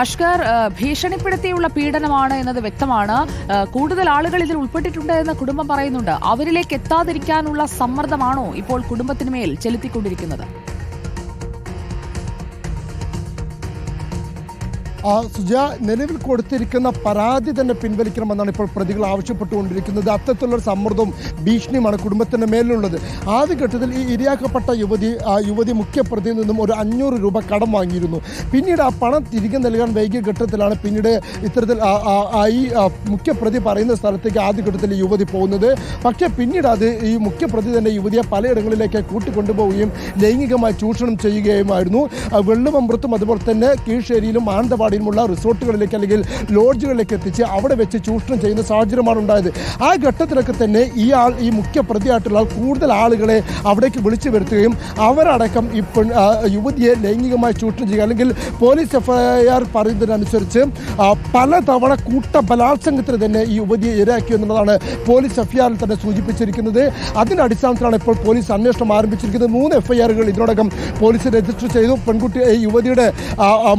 അഷ്കർ ഭീഷണിപ്പെടുത്തിയുള്ള പീഡനമാണ് എന്നത് വ്യക്തമാണ്. കൂടുതൽ ആളുകൾ ഇതിൽ ഉൾപ്പെട്ടിട്ടുണ്ട് എന്ന് കുടുംബം പറയുന്നുണ്ട്. അവരിലേക്ക് എത്താതിരിക്കാനുള്ള സമ്മർദ്ദമാണോ ഇപ്പോൾ കുടുംബത്തിന് മേൽ ചെലുത്തിക്കൊണ്ടിരിക്കുന്നത്? സുജ നിലവിൽ കൊടുത്തിരിക്കുന്ന പരാതി തന്നെ പിൻവലിക്കണമെന്നാണ് ഇപ്പോൾ പ്രതികൾ ആവശ്യപ്പെട്ടുകൊണ്ടിരിക്കുന്നത്. അത്തരത്തിലുള്ള സമ്മർദ്ദവും ഭീഷണിയുമാണ് കുടുംബത്തിന്റെ മേലിലുള്ളത്. ആദ്യഘട്ടത്തിൽ ഈ ഇരയാക്കപ്പെട്ട യുവതി ആ യുവതി മുഖ്യപ്രതിയിൽ നിന്നും ഒരു അഞ്ഞൂറ് രൂപ കടം വാങ്ങിയിരുന്നു. പിന്നീട് ആ പണം തിരികെ നൽകാൻ വൈകിയ ഘട്ടത്തിലാണ് പിന്നീട് ഇത്തരത്തിൽ ഈ മുഖ്യപ്രതി പറയുന്ന സ്ഥലത്തേക്ക് ആദ്യഘട്ടത്തിൽ യുവതി പോകുന്നത്. പക്ഷേ പിന്നീട് അത് ഈ മുഖ്യപ്രതി തന്നെ യുവതിയെ പലയിടങ്ങളിലേക്ക് കൂട്ടിക്കൊണ്ടുപോവുകയും ലൈംഗികമായി ചൂഷണം ചെയ്യുകയുമായിരുന്നു. വെള്ളുമമ്പുറത്തും അതുപോലെ തന്നെ കീഴ്ശ്ശേരിയിലും മാനന്തവാടിയിലുമുള്ള റിസോർട്ടുകളിലേക്ക് അല്ലെങ്കിൽ ലോഡ്ജുകളിലേക്ക് എത്തിച്ച് അവിടെ വെച്ച് ചൂഷണം ചെയ്യുന്ന സാഹചര്യമാണ് ഉണ്ടായത്. ആ ഘട്ടത്തിലൊക്കെ തന്നെ ഈ ആൾ ഈ മുഖ്യ പ്രതിയായിട്ടുള്ള ആൾ കൂടുതൽ ആളുകളെ അവിടേക്ക് വിളിച്ചു വരുത്തുകയും അവരടക്കം ഈ പെൺ യുവതിയെ ലൈംഗികമായി ചൂഷണം ചെയ്യുക അല്ലെങ്കിൽ പോലീസ് എഫ്ഐആർ പറയുന്നതിനനുസരിച്ച് പലതവണ കൂട്ട ബലാത്സംഗത്തിന് തന്നെ ഈ യുവതിയെ ഇരയാക്കി എന്നുള്ളതാണ് പോലീസ് എഫ്ഐആറിൽ തന്നെ സൂചിപ്പിച്ചിരിക്കുന്നത്. അതിന്റെ അടിസ്ഥാനത്തിലാണ് ഇപ്പോൾ പോലീസ് അന്വേഷണം ആരംഭിച്ചിരിക്കുന്നത്. മൂന്ന് എഫ്ഐആറുകൾ ഇതിനോടകം പോലീസ് രജിസ്റ്റർ ചെയ്തു. പെൺകുട്ടി യുവതിയുടെ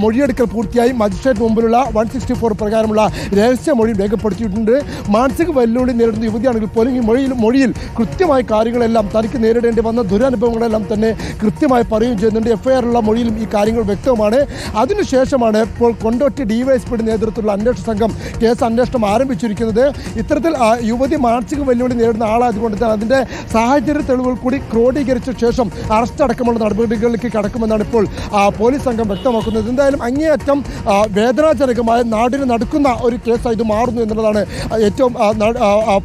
മൊഴിയെടുക്കൽ പൂർത്തിയായി. മജിസ്ട്രേറ്റ് മുമ്പിലുള്ള വൺ സിക്സ്റ്റി ഫോർ പ്രകാരമുള്ള രഹസ്യമൊഴി രേഖപ്പെടുത്തിയിട്ടുണ്ട്. മാനസിക വെല്ലുവിളി നേരിടുന്ന യുവതിയാണെങ്കിൽ പോലും ഈ മൊഴിയിൽ മൊഴിയിൽ കൃത്യമായ കാര്യങ്ങളെല്ലാം തനിക്ക് നേരിടേണ്ടി വന്ന ദുരനുഭവങ്ങളെല്ലാം തന്നെ കൃത്യമായി പറയുകയും ചെയ്യുന്നുണ്ട്. എഫ്ഐആറിലുള്ള മൊഴിയിലും ഈ കാര്യങ്ങൾ വ്യക്തമാണ് അതിനുശേഷമാണ് ഇപ്പോൾ കൊണ്ടോട്ടി ഡിവൈഎസ്പിയുടെ നേതൃത്വത്തിലുള്ള അന്വേഷണ സംഘം കേസ് അന്വേഷണം ആരംഭിച്ചിരിക്കുന്നത്. ഇത്തരത്തിൽ യുവതി മാനസിക വെല്ലുവിളി നേരിടുന്ന ആളായതുകൊണ്ട് തന്നെ അതിന്റെ സാഹചര്യ തെളിവുകൾ കൂടി ക്രോഡീകരിച്ച ശേഷം അറസ്റ്റ് അടക്കമുള്ള നടപടികളിലേക്ക് കടക്കുമെന്നാണ് ഇപ്പോൾ പോലീസ് സംഘം വ്യക്തമാക്കുന്നത്. എന്തായാലും അങ്ങേയറ്റം വേദനാജനകമായ നാടിന് നടക്കുന്ന ഒരു കേസായി ഇത് മാറുന്നു എന്നുള്ളതാണ് ഏറ്റവും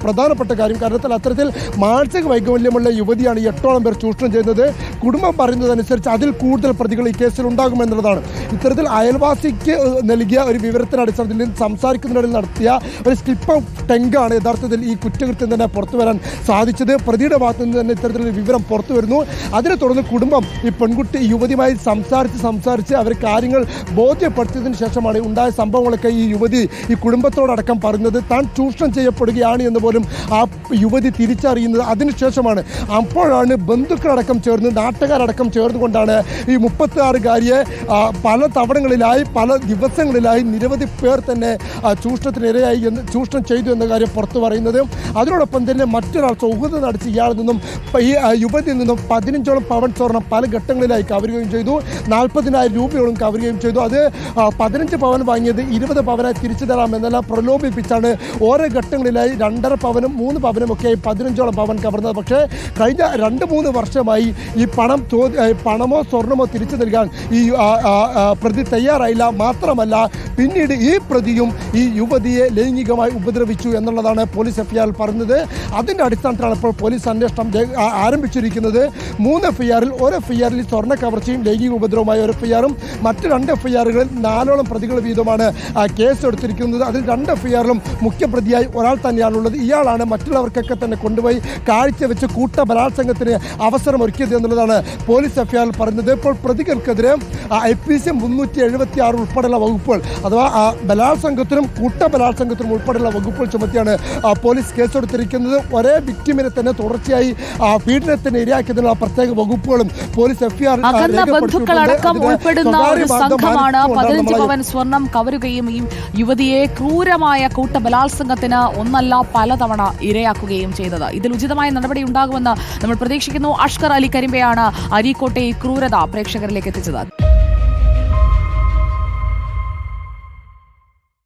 പ്രധാനപ്പെട്ട കാര്യം. കാരണത്തിൽ അത്തരത്തിൽ മാനസിക വൈകല്യമുള്ള യുവതിയാണ് എട്ടോളം പേർ ചൂഷണം ചെയ്യുന്നത്. കുടുംബം പറയുന്നതനുസരിച്ച് അതിൽ കൂടുതൽ പ്രതികൾ ഈ കേസിൽ ഉണ്ടാകുമെന്നുള്ളതാണ് ഇത്തരത്തിൽ അയൽവാസിക്ക് നൽകിയ ഒരു വിവരത്തിന്റെ അടിസ്ഥാനത്തിൽ സംസാരിക്കുന്നതിനിടയിൽ നടത്തിയ ഒരു സ്ലിപ്പ് ഓഫ് ടെങ്കാണ് യഥാർത്ഥത്തിൽ ഈ കുറ്റകൃത്യം തന്നെ പുറത്തു വരാൻ സാധിച്ചത്. പ്രതിയുടെ ഭാഗത്തു നിന്ന് തന്നെ ഇത്തരത്തിലൊരു വിവരം പുറത്തു വരുന്നു. അതിനെ തുടർന്ന് കുടുംബം ഈ പെൺകുട്ടി യുവതിയുമായി സംസാരിച്ച് സംസാരിച്ച് അവർ കാര്യങ്ങൾ ബോധ്യപ്പെടുത്തിയതിനു ശേഷമാണ് ഉണ്ടായ സംഭവങ്ങളൊക്കെ ഈ യുവതി ഈ കുടുംബത്തോടക്കം പറഞ്ഞത് താൻ ചൂഷണം ചെയ്യപ്പെടുകയാണ് എന്ന് പോലും ആ യുവതി തിരിച്ചറിയുന്നത്. അതിനുശേഷമാണ് അപ്പോഴാണ് ബന്ധുക്കളടക്കം ചേർന്ന് നാട്ടുകാരടക്കം ചേർന്നുകൊണ്ടാണ് ഈ മുപ്പത്തിയാറുകാരിയെ പല തവണങ്ങളിലായി പല ദിവസങ്ങളിലായി നിരവധി പേർ തന്നെ ചൂഷണത്തിനിരയായി എന്ന് ചൂഷണം ചെയ്തു എന്ന കാര്യം പുറത്തു പറയുന്നത്. അതിനോടൊപ്പം തന്നെ മറ്റൊരാൾ സൗഹൃദം നടത്തി ഇയാളിൽ നിന്നും ഈ യുവതിയിൽ നിന്നും പതിനഞ്ചോളം പവൻ സ്വർണം പല ഘട്ടങ്ങളിലായി കവരുകയും ചെയ്തു. നാൽപ്പതിനായിരം രൂപയോളം കവരുകയും ചെയ്തു. അത് പതിനഞ്ച് പവൻ വാങ്ങിയത് ഇരുപത് പവനായി തിരിച്ചു തരാമെന്നെല്ലാം പ്രലോഭിപ്പിച്ചാണ് ഓരോ ഘട്ടങ്ങളിലായി രണ്ടര പവനും മൂന്ന് പവനും ഒക്കെയായി പതിനഞ്ചോളം പവൻ കവർന്നത്. പക്ഷേ കഴിഞ്ഞ രണ്ട് മൂന്ന് വർഷമായി ഈ പണം പണമോ സ്വർണമോ തിരിച്ചു നൽകാൻ ഈ പ്രതി തയ്യാറായില്ല. മാത്രമല്ല പിന്നീട് ഈ പ്രതിയും ഈ യുവതിയെ ലൈംഗികമായി ഉപദ്രവിച്ചു എന്നുള്ളതാണ് പോലീസ് എഫ്ഐആറിൽ പറഞ്ഞത്. അതിന്റെ അടിസ്ഥാനത്തിലാണ് ഇപ്പോൾ പോലീസ് അന്വേഷണം ആരംഭിച്ചിരിക്കുന്നത്. മൂന്ന് എഫ്ഐആറിൽ ഒരു എഫ്ഐആറിൽ സ്വർണ കവർച്ചയും ലൈംഗിക ഉപദ്രവമായ ഒരു എഫ്ഐആറും മറ്റ് രണ്ട് എഫ്ഐആറുകളിൽ നാലോളം പ്രതികൾ വീതമാണ് കേസ് എടുത്തിരിക്കുന്നത്. അതിൽ രണ്ട് എഫ്ഐആറിലും മുഖ്യപ്രതിയായി ഒരാൾ തന്നെയാണുള്ളത്. ഇയാളാണ് മറ്റുള്ളവർക്കൊക്കെ തന്നെ കൊണ്ടുപോയി കാഴ്ചവെച്ച് കൂട്ട ബലാത്സംഗത്തിന് അവസരം ഒരുക്കിയത് എന്നുള്ളതാണ് പോലീസ് എഫ്ഐആറിൽ പറയുന്നത്. ഇപ്പോൾ പ്രതികൾക്കെതിരെ ഐ പി സി മുന്നൂറ്റി എഴുപത്തി ആറ് ഉൾപ്പെടെയുള്ള വകുപ്പുകൾ അഥവാ ആ, ബലാത്സംഗത്തിനും കൂട്ട ബലാത്സംഗത്തിനും ഉൾപ്പെടെയുള്ള വകുപ്പുകൾ ചുമത്തിയാണ് പോലീസ് കേസെടുത്തിരിക്കുന്നത് ഒരേ വിക്ടിമിനെ തന്നെ തുടർച്ചയായി ആ, പീഡനത്തിന് ഇരയാക്കിയതിനുള്ള പ്രത്യേക വകുപ്പുകളും പോലീസ് എഫ്ഐആർ ബന്ധുക്കളടക്കം ഉൾപ്പെടുന്ന ഒരു സംഘമാണ് പതിനഞ്ച് പവൻ സ്വർണം കവരുകയും ഈ യുവതിയെ ക്രൂരമായ കൂട്ട ബലാത്സംഗത്തിന് ഒന്നല്ല പലതവണ ഇരയാക്കുകയും ചെയ്തത്. ഇതിൽ ഉചിതമായ നടപടി ഉണ്ടാകുമെന്ന് നമ്മൾ പ്രതീക്ഷിക്കുന്നു. അഷ്കർ അലി കരിമ്പയാണ് അരീക്കോട്ടെ ഈ ക്രൂരത പ്രേക്ഷകരിലേക്ക് എത്തിച്ചത്.